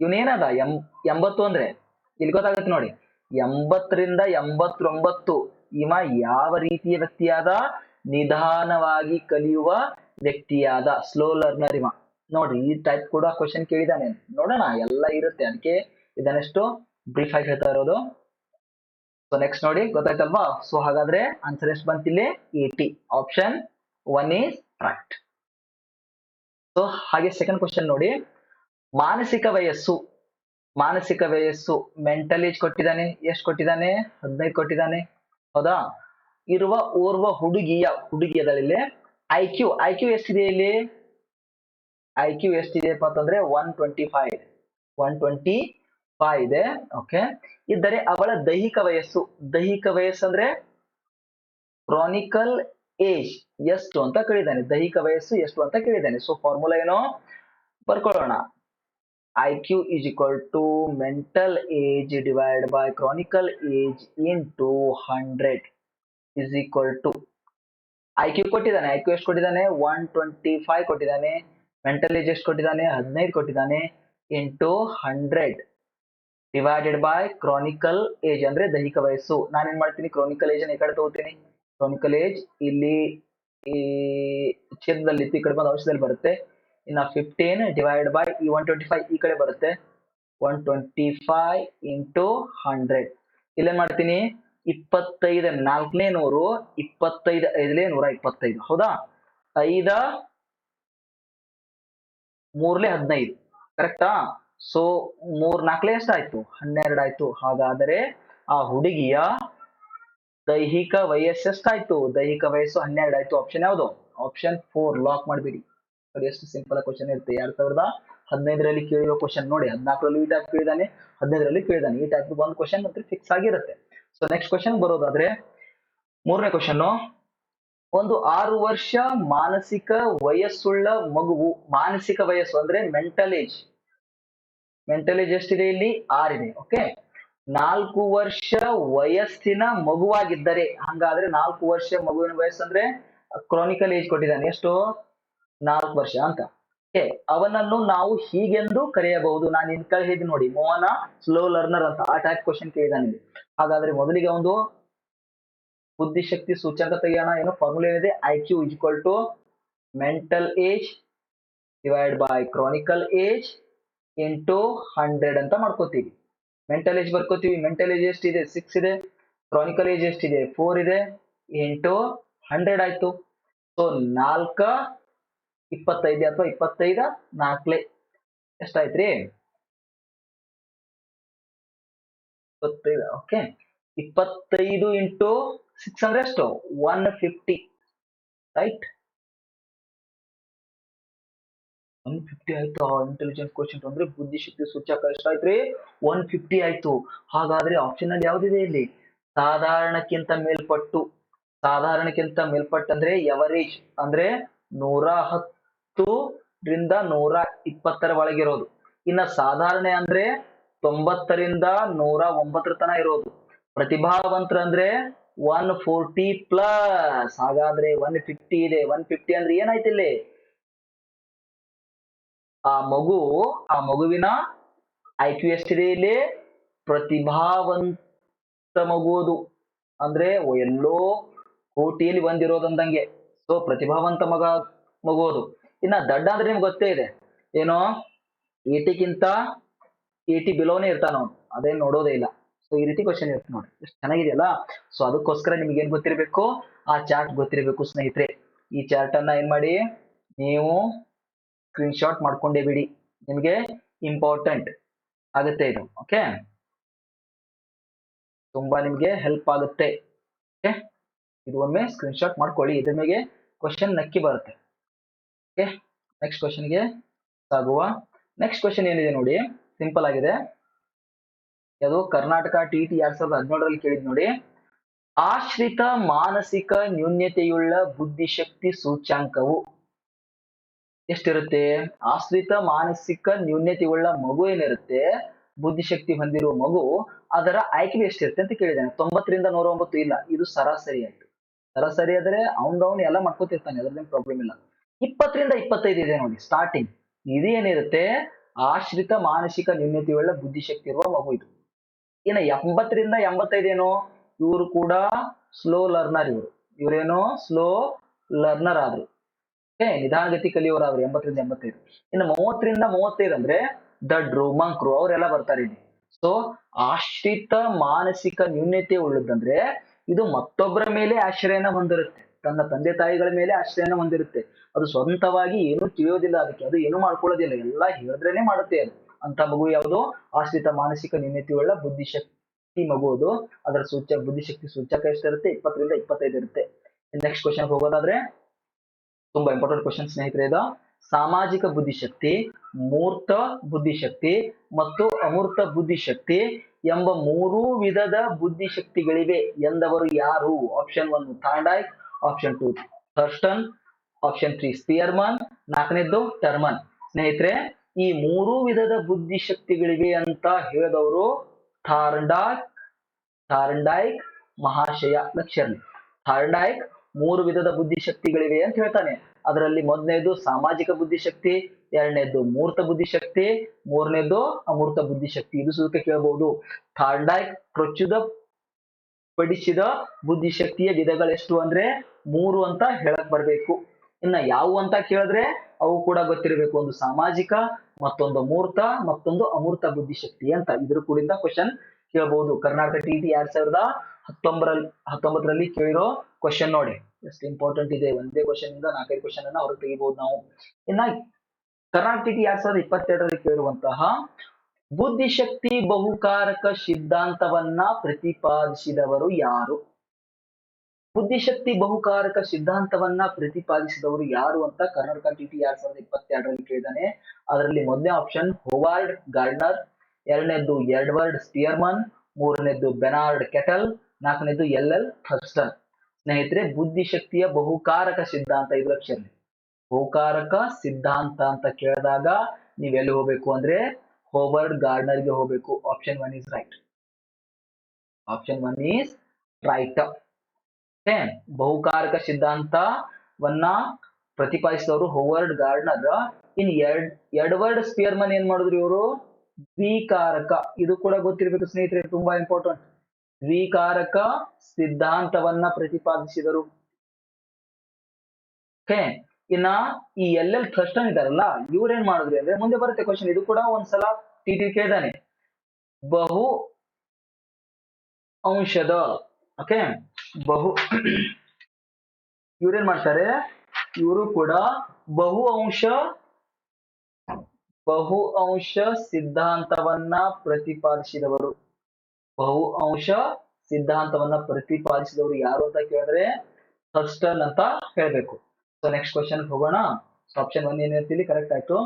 ಇವನೇನಾದ? ಎಂ, ಎಂಬತ್ತು ಅಂದ್ರೆ? ಇಲ್ಲಿ ಗೊತ್ತಾಗತ್ತೆ ನೋಡಿ. ಎಂಬತ್ತರಿಂದ ಎಂಬತ್ತೊಂಬತ್ತು. ಇವ ಯಾವ ರೀತಿಯ ವ್ಯಕ್ತಿಯಾದ? ನಿಧಾನವಾಗಿ ಕಲಿಯುವ ವ್ಯಕ್ತಿಯಾದ. ಸ್ಲೋ ಲರ್ನರ್ ಇವ. ನೋಡ್ರಿ, ಈ ಟೈಪ್ ಕೂಡ ಕ್ವಶನ್ ಕೇಳಿದಾನೆ ನೋಡೋಣ, ಎಲ್ಲ ಇರುತ್ತೆ. ಅದಕ್ಕೆ ಇದನ್ನೆಷ್ಟು? ಬ್ರೀಫ್ ಆಗಿ ಹೇಳ್ತಾ ಇರೋದು. ಸೊ ನೆಕ್ಸ್ಟ್ ನೋಡಿ, ಗೊತ್ತಾಯ್ತಲ್ವಾ? ಸೊ ಹಾಗಾದ್ರೆ ಆನ್ಸರ್ ಎಷ್ಟು ಬಂತಿಲ್ಲಿ eighty option one is right so ಹಾಗೆ ಸೆಕೆಂಡ್ ಕ್ವಶನ್ ನೋಡಿ. ಮಾನಸಿಕ ವಯಸ್ಸು. ಮಾನಸಿಕ ವಯಸ್ಸು. ಮೆಂಟಲ್ ಏಜ್ ಕೊಟ್ಟಿದ್ದಾನೆ? ಎಷ್ಟು ಕೊಟ್ಟಿದ್ದಾನೆ? ಹದಿನೈದು ಕೊಟ್ಟಿದ್ದಾನೆ. ಹೌದಾ? ಇರುವ ಓರ್ವ ಹುಡುಗಿಯ ಹುಡುಗಿಯದಲ್ಲಿ ಐ ಕ್ಯೂ ಐ ಕ್ಯೂ ಎಷ್ಟಿದೆ ಇಲ್ಲಿ? ಐ ಕ್ಯೂ ಎಷ್ಟಿದೆಯಪ್ಪ ಅಂತಂದ್ರೆ one twenty five one twenty five ಇದೆ ಓಕೆ ಇದ್ದರೆ ಅವಳ ದೈಹಿಕ ವಯಸ್ಸು ದೈಹಿಕ ವಯಸ್ಸು ಅಂದ್ರೆ ಕ್ರಾನಿಕಲ್ ಏಜ್ ಎಷ್ಟು ಅಂತ ಕೇಳಿದ್ದಾನೆ, ದೈಹಿಕ ವಯಸ್ಸು ಎಷ್ಟು ಅಂತ ಕೇಳಿದ್ದಾನೆ. ಸೊ ಫಾರ್ಮುಲಾ ಏನೋ? ಬರ್ಕೊಳ್ಳೋಣ. I Q is equal to mental age divide by chronicle age into hundred is equal to I Q ಕೊಟ್ಟಿದ್ದಾನೆ ಐ ಕ್ಯೂ ಎಷ್ಟು ಕೊಟ್ಟಿದ್ದಾನೆ? ಒನ್ ಟ್ವೆಂಟಿ ಫೈವ್ ಕೊಟ್ಟಿದ್ದಾನೆ. ಮೆಂಟಲ್ ಏಜ್ ಎಷ್ಟು ಕೊಟ್ಟಿದ್ದಾನೆ? ಹದಿನೈದು ಕೊಟ್ಟಿದ್ದಾನೆ. Into hundred divided by chronicle age ಅಂದ್ರೆ ದೈಹಿಕ ವಯಸ್ಸು. ನಾನೇನ್ ಮಾಡ್ತೀನಿ? ಕ್ರಾನಿಕಲ್ ಏಜ್ ಈ ಕಡೆ ತಗೋತೀನಿ. ಕ್ರಾನಿಕಲ್ ಏಜ್ ಇಲ್ಲಿ ಈ ಛೇದದಲ್ಲಿ ಈ ಕಡೆ ಬಂದು ಔಷಧದಲ್ಲಿ ಬರುತ್ತೆ. ಇನ್ನ ಫಿಫ್ಟೀನ್ ಡಿವೈಡ್ ಬೈ ಈ ಒನ್ ಟ್ವೆಂಟಿ ಫೈವ್ ಈ ಕಡೆ ಬರುತ್ತೆ. One twenty five into hundred ಇಲ್ಲೇನ್ ಮಾಡ್ತೀನಿ? ಇಪ್ಪತ್ತೈದು ನಾಲ್ಕನೇ ನೂರು, ಇಪ್ಪತ್ತೈದು ಐದಲೇ ನೂರ ಇಪ್ಪತ್ತೈದು. ಹೌದಾ? ಐದ ಮೂರ್ಲೆ ಹದಿನೈದು. ಕರೆಕ್ಟಾ ಸೊ ಮೂರ್ ನಾಲ್ಕಲೇ ಎಷ್ಟಾಯ್ತು ಹನ್ನೆರಡಾಯ್ತು. ಹಾಗಾದರೆ ಆ ಹುಡುಗಿಯ ದೈಹಿಕ ವಯಸ್ಸು ಎಷ್ಟಾಯ್ತು? ದೈಹಿಕ ವಯಸ್ಸು ಹನ್ನೆರಡು ಆಯ್ತು ಆಪ್ಷನ್ ಯಾವುದು? ಆಪ್ಷನ್ ಫೋರ್ ಲಾಕ್ ಮಾಡ್ಬಿಡಿ. ನೋಡಿ, ಎಷ್ಟು ಸಿಂಪಲ್ ಕ್ವಶನ್ ಇರುತ್ತೆ. ಎರಡ್ ಸಾವಿರದ ಹದಿನೈದರಲ್ಲಿ ಕೇಳಿರೋ ಕ್ವಶನ್ ನೋಡಿ. ಹದಿನಾಲ್ಕರಲ್ಲಿ ಈ ಟೈಪ್ ಕೇಳಿದಾನೆ, ಹದಿನೈದರಲ್ಲಿ ಕೇಳಿದಾನೆ. ಈ ಟೈಪ್ ಒಂದು ಕ್ವಶನ್ ಮಾತ್ರ ಫಿಕ್ಸ್ ಆಗಿರುತ್ತೆ. ಸೊ ನೆಕ್ಸ್ಟ್ ಕ್ವಶನ್ ಬರೋದಾದ್ರೆ, ಮೂರನೇ ಕ್ವಶನ್ ಒಂದು ಆರು ವರ್ಷ ಮಾನಸಿಕ ವಯಸ್ಸುಳ್ಳ ಮಗುವು, ಮಾನಸಿಕ ವಯಸ್ಸು ಅಂದ್ರೆ ಮೆಂಟಲ್ ಏಜ್ ಮೆಂಟಲ್ ಏಜ್ ಎಷ್ಟಿದೆ ಇಲ್ಲಿ? ಆರಿದೆ ಓಕೆ ನಾಲ್ಕು ವರ್ಷ ವಯಸ್ಸಿನ ಮಗುವಾಗಿದ್ದರೆ, ಹಂಗಾದ್ರೆ ನಾಲ್ಕು ವರ್ಷ ಮಗುವಿನ ವಯಸ್ಸು ಅಂದ್ರೆ ಕ್ರಾನಿಕಲ್ ಏಜ್ ಕೊಟ್ಟಿದ್ದಾನೆ. ಎಷ್ಟು? ನಾಲ್ಕು ವರ್ಷ ಅಂತ. ಓಕೆ ಅವನನ್ನು ನಾವು ಹೀಗೆಂದು ಕರೆಯಬಹುದು. ನಾನು ಇನ್ ಕಳೆ ಹೇಳಿದ್ ನೋಡಿ, ಮೋಹನ ಸ್ಲೋ ಲರ್ನರ್ ಅಂತ, ಆ ಟೈಪ್ ಕ್ವಶನ್ ಕೇಳಿದಾನೆ. ಹಾಗಾದ್ರೆ ಮೊದಲಿಗೆ ಒಂದು ಬುದ್ಧಿಶಕ್ತಿ ಸೂಚಕ ತೆಗೆಯೋಣ. ಏನು? ಫಾರ್ಮುಲಾ ಏನಿದೆ I Q equal to mental age divide by chronicle age into hundred ಅಂತ ಮಾಡ್ಕೋತೀವಿ. ಮೆಂಟಲ್ ಏಜ್ ಬರ್ಕೋತೀವಿ. ಮೆಂಟಲ್ ಏಜ್ ಎಷ್ಟಿದೆ ಸಿಕ್ಸ್ ಇದೆ. ಕ್ರಾನಿಕಲ್ ಏಜ್ ಎಷ್ಟಿದೆ ಫೋರ್ ಇದೆ. ಇಂಟು ಹಂಡ್ರೆಡ್ ಆಯ್ತು. ಸೊ ನಾಲ್ಕ ಇಪ್ಪತ್ತೈದು ಅಥವಾ ಇಪ್ಪತ್ತೈದ ನಾಲ್ಕಲೆ. ಎಷ್ಟಾಯ್ತ್ರಿ? ಇಪ್ಪತ್ತೈದು ಓಕೆ ಇಪ್ಪತ್ತೈದು ಇಂಟು ಸಿಕ್ಸ್ ಅಂದ್ರೆ ಎಷ್ಟು? One fifty right one fifty ಆಯ್ತು ಇಂಟೆಲಿಜೆನ್ಸ್ ಕ್ವಶನ್ ಅಂದ್ರೆ ಬುದ್ಧಿಶಕ್ತಿ ಸೂಚಕ ಎಷ್ಟಾಯ್ತ್ರಿ ಒನ್ ಫಿಫ್ಟಿ ಆಯ್ತು. ಹಾಗಾದ್ರೆ ಆಪ್ಷನ್ ಅಲ್ಲಿ ಯಾವ್ದಿದೆ ಇಲ್ಲಿ? ಸಾಧಾರಣಕ್ಕಿಂತ ಮೇಲ್ಪಟ್ಟು, ಸಾಧಾರಣಕ್ಕಿಂತ ಮೇಲ್ಪಟ್ಟಂದ್ರೆ ಎವರೇಜ್ ಅಂದ್ರೆ ನೂರ ಹತ್ತರಿಂದ ನೂರ ಇಪ್ಪತ್ತರ ಒಳಗಿರೋದು ಇನ್ನ ಸಾಧಾರಣ ಅಂದ್ರೆ ತೊಂಬತ್ತರಿಂದ ನೂರ ಒಂಬತ್ತರ ತನ ಇರೋದು. ಪ್ರತಿಭಾವಂತರ ಅಂದ್ರೆ ಒನ್ ಫೋರ್ಟಿ ಪ್ಲಸ್ ಹಾಗಾದ್ರೆ ಒನ್ ಫಿಫ್ಟಿ ಇದೆ. ಒನ್ ಫಿಫ್ಟಿ ಅಂದ್ರೆ ಏನಾಯ್ತು ಇಲ್ಲಿ? ಆ ಮಗು, ಆ ಮಗುವಿನ ಐ ಕ್ಯೂ ಎಷ್ಟಿದೆ ಇಲ್ಲಿ ಪ್ರತಿಭಾವಂತ ಮಗುವುದು ಅಂದ್ರೆ ಎಲ್ಲೋ ಕೋಟಿಯಲ್ಲಿ ಒಂದಿರೋದಂದಂಗೆ ಸೊ, ಪ್ರತಿಭಾವಂತ ಮಗ ಮಗುವುದು ಇನ್ನ ದಡ್ಡ ಅಂದ್ರೆ ನಿಮ್ಗೆ ಗೊತ್ತೇ ಇದೆ. ಏನೋ ಏಟಿಗಿಂತ ಏಟಿ ಬಿಲೋನೇ ಇರ್ತಾನ ಅವನು. ಅದೇನ್ ನೋಡೋದೇ ಇಲ್ಲ. ಸೊ, ಈ ರೀತಿ ಕ್ವಶನ್ ಇರುತ್ತೆ ನೋಡಿ. ಎಷ್ಟು ಚೆನ್ನಾಗಿದೆಯಲ್ಲ. ಸೊ, ಅದಕ್ಕೋಸ್ಕರ ನಿಮ್ಗೆ ಏನ್ ಗೊತ್ತಿರಬೇಕು? ಆ ಚಾರ್ಟ್ ಗೊತ್ತಿರಬೇಕು ಸ್ನೇಹಿತರೆ. ಈ ಚಾರ್ಟ್ ಅನ್ನ ಏನ್ ಮಾಡಿ? ನೀವು ಸ್ಕ್ರೀನ್ ಶಾಟ್ ಮಾಡ್ಕೊಂಡೇ ಬಿಡಿ. ನಿಮಗೆ ಇಂಪಾರ್ಟೆಂಟ್ ಆಗುತ್ತೆ ಇದು ಓಕೆ ತುಂಬಾ ನಿಮಗೆ ಹೆಲ್ಪ್ ಆಗುತ್ತೆ ಓಕೆ ಇದು ಒಮ್ಮೆ ಸ್ಕ್ರೀನ್ ಶಾಟ್ ಮಾಡ್ಕೊಳ್ಳಿ, ಇದ್ರ ಮೇಲೆ ಕ್ವಶನ್ ನಕ್ಕಿ ಬರುತ್ತೆ ಓಕೆ ನೆಕ್ಸ್ಟ್ ಕ್ವಶನ್ಗೆ ಸಾಗುವ. ನೆಕ್ಸ್ಟ್ ಕ್ವಶನ್ ಏನಿದೆ ನೋಡಿ ಸಿಂಪಲ್ ಆಗಿದೆ. ಅದು ಕರ್ನಾಟಕ ಟಿ ಟಿ ಎರಡ್ ಸಾವಿರದ ಹದಿನೇಳರಲ್ಲಿ ಕೇಳಿದ್ ನೋಡಿ. ಆಶ್ರಿತ ಮಾನಸಿಕ ನ್ಯೂನ್ಯತೆಯುಳ್ಳ ಬುದ್ಧಿಶಕ್ತಿ ಸೂಚ್ಯಾಂಕವು. ಎಷ್ಟಿರುತ್ತೆ? ಆಶ್ರಿತ ಮಾನಸಿಕ ನ್ಯೂನ್ಯತೆಯುಳ್ಳ ಮಗು ಏನಿರುತ್ತೆ? ಬುದ್ಧಿಶಕ್ತಿ ಹೊಂದಿರುವ ಮಗು, ಅದರ ಆಯ್ಕೆ ಎಷ್ಟಿರುತ್ತೆ ಅಂತ ಕೇಳಿದ್ದಾನೆ. ತೊಂಬತ್ತರಿಂದ ನೂರ ಒಂಬತ್ತು ಇಲ್ಲ, ಇದು ಸರಾಸರಿ ಆಯ್ತು. ಸರಾಸರಿ ಆದ್ರೆ ಅವ್ನ್ ಎಲ್ಲ ಮಾಡ್ಕೋತಿರ್ತಾನೆ ಅದ್ರದ್ದೇನು ಪ್ರಾಬ್ಲಮ್ ಇಲ್ಲ. ಇಪ್ಪತ್ತರಿಂದ ಇಪ್ಪತ್ತೈದು ಇದೆ ನೋಡಿ ಸ್ಟಾರ್ಟಿಂಗ್ ಇದೇನಿರುತ್ತೆ ಆಶ್ರಿತ ಮಾನಸಿಕ ನ್ಯೂನ್ಯತೆಯುಳ್ಳ ಬುದ್ಧಿಶಕ್ತಿ ಇರುವ ಮಗು ಇದು. ಇನ್ನು ಎಂಬತ್ತರಿಂದ ಎಂಬತ್ತೈದು ಏನು? ಇವರು ಕೂಡ ಸ್ಲೋ ಲರ್ನರ್ ಇವರು. ಇವರೇನೋ? ಸ್ಲೋ ಲರ್ನರ್ ಆದ್ರು. ನಿಧಾನಗತಿ ಅವ್ರು, ಎಂಬತ್ತರಿಂದ ಎಂಬತ್ತೈದು. ಇನ್ನು ಮೂವತ್ತರಿಂದ ಮೂವತ್ತೈದು ಅಂದ್ರೆ ದಡ್ರು ಮಂಕ್ರು ಅವರೆಲ್ಲ ಬರ್ತಾರೆ ಇಲ್ಲಿ. ಸೊ ಆಶ್ರಿತ ಮಾನಸಿಕ ನ್ಯೂನ್ಯತೆ ಉಳ್ಳದಂದ್ರೆ, ಇದು ಮತ್ತೊಬ್ಬರ ಮೇಲೆ ಆಶ್ರಯನ ಹೊಂದಿರುತ್ತೆ. ತನ್ನ ತಂದೆ ತಾಯಿಗಳ ಮೇಲೆ ಆಶ್ರಯನ ಹೊಂದಿರುತ್ತೆ. ಅದು ಸ್ವಂತವಾಗಿ ಏನು ತಿಳಿಯೋದಿಲ್ಲ, ಅದಕ್ಕೆ ಅದು ಏನು ಮಾಡ್ಕೊಳ್ಳೋದಿಲ್ಲ. ಎಲ್ಲ ಹೇಳಿದ್ರೇನೆ ಮಾಡುತ್ತೆ ಅದು. ಅಂತ ಮಗು ಯಾವುದು? ಆಶ್ರಿತ ಮಾನಸಿಕ ನ್ಯೂನ್ಯತೆಯುಳ್ಳ ಬುದ್ಧಿಶಕ್ತಿ ಮಗು ಅದು. ಅದರ ಸೂಚಕ ಬುದ್ಧಿಶಕ್ತಿ ಸೂಚಕ ಎಷ್ಟಿರುತ್ತೆ? ಇಪ್ಪತ್ತರಿಂದ ಇಪ್ಪತ್ತೈದು ಇರುತ್ತೆ. ನೆಕ್ಸ್ಟ್ ಕ್ವಶನ್ ಹೋಗೋದಾದ್ರೆ ತುಂಬಾ ಇಂಪಾರ್ಟೆಂಟ್ ಕ್ವಶನ್ ಸ್ನೇಹಿತರೆ ಇದು. ಸಾಮಾಜಿಕ ಬುದ್ಧಿಶಕ್ತಿ, ಮೂರ್ತ ಬುದ್ಧಿಶಕ್ತಿ ಮತ್ತು ಅಮೂರ್ತ ಬುದ್ಧಿಶಕ್ತಿ ಎಂಬ ಮೂರೂ ವಿಧದ ಬುದ್ಧಿಶಕ್ತಿಗಳಿವೆ ಎಂದವರು ಯಾರು? Option one Thorndike option two Thurstone option three Spearman, ನಾಲ್ಕನೇದ್ದು Terman. ಸ್ನೇಹಿತರೆ, ಈ ಮೂರೂ ವಿಧದ ಬುದ್ಧಿಶಕ್ತಿಗಳಿವೆ ಅಂತ ಹೇಳಿದವರು ಥಾರ್ಡಾಕ್ ಥಾರ್ಡಾಯ್ಕ್ ಮಹಾಶಯ ಲಕ್ಷರ್ಲಿ ಥಾರ್ಡೈಕ್ ಮೂರು ವಿಧದ ಬುದ್ಧಿಶಕ್ತಿಗಳಿವೆ ಅಂತ ಹೇಳ್ತಾನೆ. ಅದರಲ್ಲಿ ಮೊದಲನೇದು ಸಾಮಾಜಿಕ ಬುದ್ಧಿಶಕ್ತಿ, ಎರಡನೇದು ಮೂರ್ತ ಬುದ್ಧಿಶಕ್ತಿ, ಮೂರನೇದು ಅಮೂರ್ತ ಬುದ್ಧಿಶಕ್ತಿ. ಇದು ಸುಖ ಕೇಳಬಹುದು ಥಾರ್ಡೈಕ್ ಪ್ರಚುದ ಪಡಿಸಿದ ಬುದ್ಧಿಶಕ್ತಿಯ ವಿಧಗಳೆಷ್ಟು ಅಂದ್ರೆ ಮೂರು ಅಂತ ಹೇಳಕ್ ಬರ್ಬೇಕು. ಇನ್ನ ಯಾವು ಅಂತ ಕೇಳಿದ್ರೆ ಅವು ಕೂಡ ಗೊತ್ತಿರಬೇಕು. ಒಂದು ಸಾಮಾಜಿಕ, ಮತ್ತೊಂದು ಮೂರ್ತ, ಮತ್ತೊಂದು ಅಮೂರ್ತ ಬುದ್ಧಿಶಕ್ತಿ ಅಂತ ಇದ್ರ ಕೂಡಿಂದ ಕ್ವಶನ್ ಕೇಳಬಹುದು ಕರ್ನಾಟಕ ಟಿ ಟಿ ಎರಡ್ ಸಾವಿರದ ಹತ್ತೊಂಬರಲ್ಲಿ ಹತ್ತೊಂಬತ್ತರಲ್ಲಿ ಕೇಳಿರೋ ಕ್ವಶನ್ ನೋಡಿ. ಎಷ್ಟು ಇಂಪಾರ್ಟೆಂಟ್ ಇದೆ. ಒಂದೇ ಕ್ವಶನ್ ಇಂದ ನಾಲ್ಕೈದು ಕ್ವಶನ್ ಅನ್ನ ಹೊರಗೆ ತೆಗಿಬಹುದು ನಾವು. ಇನ್ನ ಕರ್ನಾಟಕ ಎರಡ್ ಸಾವಿರದ ಇಪ್ಪತ್ತೆರಡರಲ್ಲಿ ಕೇಳಿರುವಂತಹ ಬುದ್ಧಿಶಕ್ತಿ ಬಹುಕಾರಕ ಸಿದ್ಧಾಂತವನ್ನ ಪ್ರತಿಪಾದಿಸಿದವರು ಯಾರು? ಬುದ್ಧಿಶಕ್ತಿ ಬಹುಕಾರಕ ಸಿದ್ಧಾಂತವನ್ನ ಪ್ರತಿಪಾದಿಸಿದವರು ಯಾರು ಅಂತ ಕರ್ನಾಟಕ ಟಿಟಿ ಎರಡ್ ಸಾವಿರದ ಇಪ್ಪತ್ತೆರಡರಲ್ಲಿ ಕೇಳಿದಾನೆ. ಅದರಲ್ಲಿ ಮೊದಲನೇ ಆಪ್ಷನ್ ಹೋವಾರ್ಡ್ ಗಾರ್ಡ್ನರ್ ಎರಡನೇದ್ದು ಎಡ್ವರ್ಡ್ ಸ್ಪಿಯರ್ಮನ್ ಮೂರನೇದ್ದು ಬೆನಾರ್ಡ್ ಕೆಟಲ್ ನಾಲ್ಕನೇದು ಎಲ್ ಎಲ್ ಥರ್ಸ್ಟನ್. ಸ್ನೇಹಿತರೆ, ಬುದ್ಧಿಶಕ್ತಿಯ ಬಹುಕಾರಕ ಸಿದ್ಧಾಂತ ಇದು ಲಕ್ಷಣ ಬಹುಕಾರಕ ಸಿದ್ಧಾಂತ ಅಂತ ಕೇಳಿದಾಗ ನೀವೆಲ್ಲಿ ಹೋಗ್ಬೇಕು ಅಂದ್ರೆ ಹೋವರ್ಡ್ ಗಾರ್ಡ್ನರ್ಗೆ ಹೋಗ್ಬೇಕು. Option one is right. Option one is right. ಬಹುಕಾರಕ ಸಿದ್ಧಾಂತವನ್ನ ಪ್ರತಿಪಾದಿಸಿದವರು Howard Gardner. In Ed Edward Spearman ಏನ್ ಮಾಡಿದ್ರು ಇವರು? ದ್ವಿಕಾರಕ. ಇದು ಕೂಡ ಗೊತ್ತಿರ್ಬೇಕು ಸ್ನೇಹಿತರೆ, ತುಂಬಾ ಇಂಪಾರ್ಟೆಂಟ್ ದ್ವಿಕಾರಕ ಸಿದ್ಧಾಂತವನ್ನ ಪ್ರತಿಪಾದಿಸಿದರು. ಓಕೆ ಇನ್ನ ಈ ಎಲ್ ಎಲ್ ಥ್ರಸ್ಟನ್ ಇದಾರಲ್ಲ ಇವ್ರೇನ್ ಮಾಡಿದ್ರಿ ಅಂದ್ರೆ ಮುಂದೆ ಬರುತ್ತೆ ಕ್ವಶನ್ ಇದು ಕೂಡ ಒಂದ್ಸಲ ಟಿ ಟಿ ಕೇಳಿದಾನೆ ಬಹು ಅಂಶದ ಓಕೆ ಬಹು ಇವ್ರೇನ್ ಮಾಡ್ತಾರೆ? ಇವರು ಕೂಡ ಬಹು ಅಂಶ ಬಹು ಅಂಶ ಸಿದ್ಧಾಂತವನ್ನ ಪ್ರತಿಪಾದಿಸಿದವರು. ಬಹು ಅಂಶ ಸಿದ್ಧಾಂತವನ್ನ ಪ್ರತಿಪಾದಿಸಿದವರು ಯಾರು ಅಂತ ಕೇಳಿದ್ರೆ ಥರ್ಸ್ಟನ್ ಅಂತ ಹೇಳ್ಬೇಕು. ಸೊ ನೆಕ್ಸ್ಟ್ ಕ್ವಶನ್ ಹೋಗೋಣ. ಆಪ್ಷನ್ ಒನ್ ಏನಿರ್ತೀವಿ ಕರೆಕ್ಟ್ ಆಯ್ತು.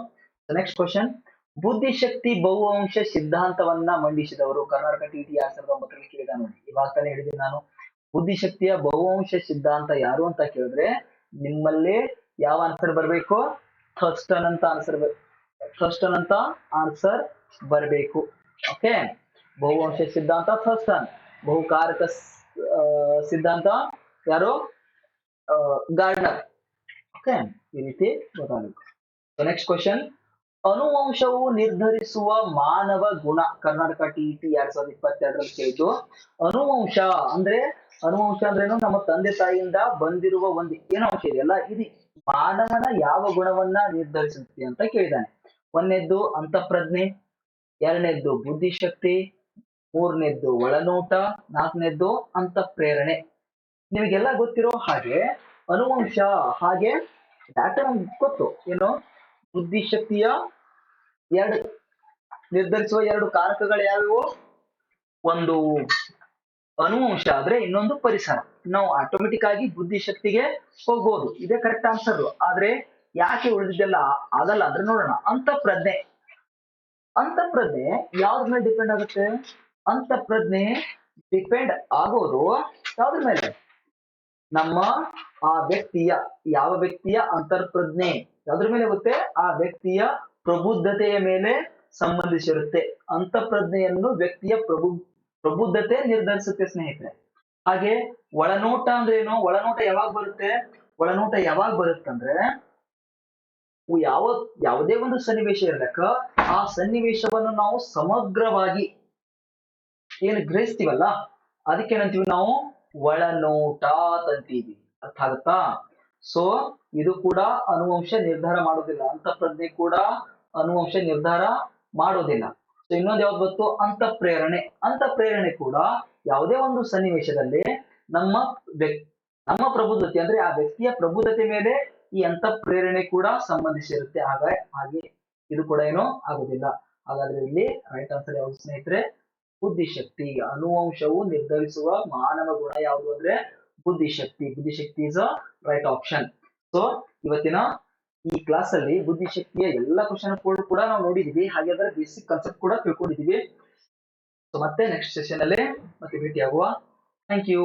ನೆಕ್ಸ್ಟ್ ಕ್ವಶನ್ ಬುದ್ಧಿಶಕ್ತಿ ಬಹು ಅಂಶ ಸಿದ್ಧಾಂತವನ್ನ ಮಂಡಿಸಿದವರು ಕರ್ನಾಟಕ ಟಿ ಟಿ ಎರಡ್ ಸಾವಿರದ ಒಂಬತ್ತರಲ್ಲಿ ಕೇಳಿದ ನೋಡಿ. ಇವಾಗ ತಾನೇ ಹೇಳಿದ್ದೀನಿ ನಾನು. ಬುದ್ಧಿಶಕ್ತಿಯ ಬಹುವಂಶ ಸಿದ್ಧಾಂತ ಯಾರು ಅಂತ ಕೇಳಿದ್ರೆ ನಿಮ್ಮಲ್ಲಿ ಯಾವ ಆನ್ಸರ್ ಬರಬೇಕು? ಥರ್ಸ್ಟನ್ ಅಂತ ಆನ್ಸರ್ ಥರ್ಸ್ಟನ್ ಅಂತ ಆನ್ಸರ್ ಬರಬೇಕು. ಓಕೆ ಬಹುವಂಶ ಸಿದ್ಧಾಂತ ಥರ್ಸ್ಟನ್ ಬಹುಕಾರಕ ಸಿದ್ಧಾಂತ ಯಾರು? ಗಾರ್ಡ್ನರ್. ಓಕೆ, ಈ ರೀತಿ ಗೊತ್ತಾಗುತ್ತೆ ನೆಕ್ಸ್ಟ್ ಕ್ವಶನ್ ಅನುವಂಶವು ನಿರ್ಧರಿಸುವ ಮಾನವ ಗುಣ. ಕರ್ನಾಟಕ ಟಿಇಟಿ ಎರಡ್ ಸಾವಿರದ ಇಪ್ಪತ್ತೆರಡರಲ್ಲಿ ಕೇಳಿದ್ದು. ಅನುವಂಶ ಅಂದ್ರೆ, ಅನುವಂಶ ಅಂದ್ರೇನು? ನಮ್ಮ ತಂದೆ ತಾಯಿಯಿಂದ ಬಂದಿರುವ ಒಂದು ಏನೋ ಅಂಶ ಇದೆಯಲ್ಲ? ಇದು ಮಾನವನ ಯಾವ ಗುಣವನ್ನ ನಿರ್ಧರಿಸುತ್ತೆ ಅಂತ ಕೇಳಿದಾನೆ ಒಂದನೇದ್ದು ಅಂತಃಪ್ರಜ್ಞೆ, ಎರಡನೇದ್ದು ಬುದ್ಧಿಶಕ್ತಿ ಮೂರನೇದ್ದು ಒಳನೋಟ, ನಾಲ್ಕನೇದ್ದು ಅಂತಃಪ್ರೇರಣೆ. ನಿಮಗೆಲ್ಲ ಗೊತ್ತಿರೋ ಹಾಗೆ ಅನುವಂಶ ಹಾಗೆ ಡಾಕ್ಟರ್ ಗೊತ್ತು. ಏನು? ಬುದ್ಧಿಶಕ್ತಿಯ ಎರಡು, ನಿರ್ಧರಿಸುವ ಎರಡು ಕಾರಕಗಳು ಯಾವ್ಯಾವು? ಒಂದು ಅನುವಂಶ ಆದ್ರೆ ಇನ್ನೊಂದು ಪರಿಸರ. ನಾವು ಆಟೋಮೆಟಿಕ್ ಆಗಿ ಬುದ್ಧಿಶಕ್ತಿಗೆ ಹೋಗ್ಬೋದು. ಇದೇ ಕರೆಕ್ಟ್ ಆನ್ಸರ್ ಆದ್ರೆ ಯಾಕೆ ಉಳಿದಿದ್ದೆಲ್ಲ ಆಗಲ್ಲ ಅಂದ್ರೆ ನೋಡೋಣ. ಅಂತ ಪ್ರಜ್ಞೆ ಅಂತ ಪ್ರಜ್ಞೆ ಯಾವ್ದ್ರ ಮೇಲೆ ಡಿಪೆಂಡ್ ಆಗುತ್ತೆ? ಅಂತಃಪ್ರಜ್ಞೆ ಡಿಪೆಂಡ್ ಆಗೋದು ಯಾವ್ದ್ರ ಮೇಲೆ. ನಮ್ಮ ಆ ವ್ಯಕ್ತಿಯ, ಯಾವ ವ್ಯಕ್ತಿಯ ಅಂತರ್ಪ್ರಜ್ಞೆ ಯಾವ್ದ್ರ ಮೇಲೆ ಗೊತ್ತೆ ಆ ವ್ಯಕ್ತಿಯ ಪ್ರಬುದ್ಧತೆಯ ಮೇಲೆ ಸಂಬಂಧಿಸಿರುತ್ತೆ. ಅಂತಃಪ್ರಜ್ಞೆಯನ್ನು ವ್ಯಕ್ತಿಯ ಪ್ರಬು, ಪ್ರಬುದ್ಧತೆ ನಿರ್ಧರಿಸುತ್ತೆ ಸ್ನೇಹಿತರೆ. ಹಾಗೆ ಒಳನೋಟ ಅಂದ್ರೆ ಏನು? ಒಳನೋಟ ಯಾವಾಗ ಬರುತ್ತೆ? ಒಳನೋಟ ಯಾವಾಗ ಬರುತ್ತಂದ್ರೆ ಯಾವ, ಯಾವುದೇ ಒಂದು ಸನ್ನಿವೇಶ ಇರ್ಲಕ್ಕ ಆ ಸನ್ನಿವೇಶವನ್ನು ನಾವು ಸಮಗ್ರವಾಗಿ ಏನು ಗ್ರಹಿಸ್ತೀವಲ್ಲ? ಅದಕ್ಕೆ ಏನಂತೀವಿ ನಾವು? ಒಳನೋಟ ಅಂತೀವಿ. ಅರ್ಥ ಆಗುತ್ತಾ? ಸೊ ಇದು ಕೂಡ ಅನುವಂಶ ನಿರ್ಧಾರ ಮಾಡೋದಿಲ್ಲ. ಅಂತಃಪ್ರಜ್ಞೆ ಕೂಡ ಅನುವಂಶ ನಿರ್ಧಾರ ಮಾಡೋದಿಲ್ಲ. ಸೊ ಇನ್ನೊಂದು ಯಾವ್ದು ಪ್ರೇರಣೆ ಅಂತ ಪ್ರೇರಣೆ ಕೂಡ ಯಾವುದೇ ಒಂದು ಸನ್ನಿವೇಶದಲ್ಲಿ ನಮ್ಮ ವ್ಯಕ್ತಿ ನಮ್ಮ ಪ್ರಬುದ್ಧತೆ, ಅಂದ್ರೆ ಆ ವ್ಯಕ್ತಿಯ ಪ್ರಬುದ್ಧತೆ ಮೇಲೆ ಈ ಅಂತ ಪ್ರೇರಣೆ ಕೂಡ ಸಂಬಂಧಿಸಿರುತ್ತೆ. ಹಾಗೆ ಹಾಗೆ ಇದು ಕೂಡ ಏನೋ ಆಗುದಿಲ್ಲ. ಹಾಗಾದ್ರೆ ಇಲ್ಲಿ ರೈಟ್ ಆನ್ಸರ್ ಯಾವ್ದು ಸ್ನೇಹಿತರೆ? ಬುದ್ಧಿಶಕ್ತಿ. ಅನುವಂಶವು ನಿರ್ಧರಿಸುವ ಮಾನವ ಗುಣ ಯಾವುದು ಅಂದ್ರೆ ಬುದ್ಧಿಶಕ್ತಿ. ಬುದ್ಧಿಶಕ್ತಿ is a right option so ಇವತ್ತಿನ ಈ ಕ್ಲಾಸ್ ಅಲ್ಲಿ ಬುದ್ಧಿಶಕ್ತಿಯ ಎಲ್ಲ ಕ್ವಶನ್ ಕೂಡ ನಾವು ನೋಡಿದೀವಿ. ಹಾಗೆ ಅದರ ಬೇಸಿಕ್ ಕಾನ್ಸೆಪ್ಟ್ ಕೂಡ ತಿಳ್ಕೊಂಡಿದೀವಿ. ಸೊ ಮತ್ತೆ ನೆಕ್ಸ್ಟ್ ಸೆಷನ್ ಅಲ್ಲಿ ಮತ್ತೆ ಭೇಟಿ ಆಗುವ ಥ್ಯಾಂಕ್ ಯು